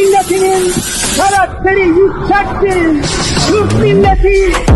milletinin karakteri yüksektir. Türk milleti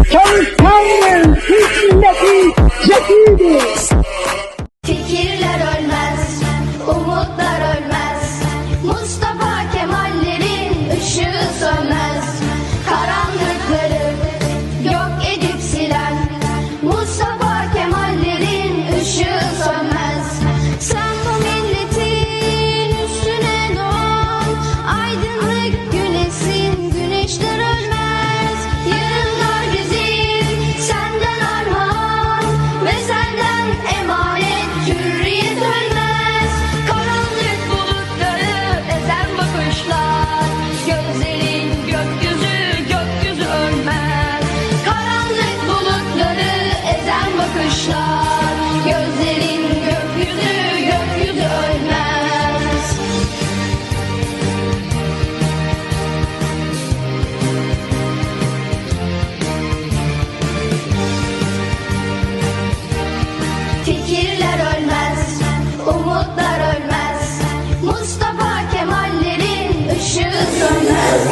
Fikirler ölmez, umutlar ölmez. Mustafa Kemallerin ışığı sönmez.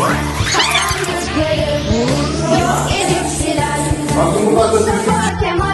Karanlıkları yok edip silen. Mustafa Kemal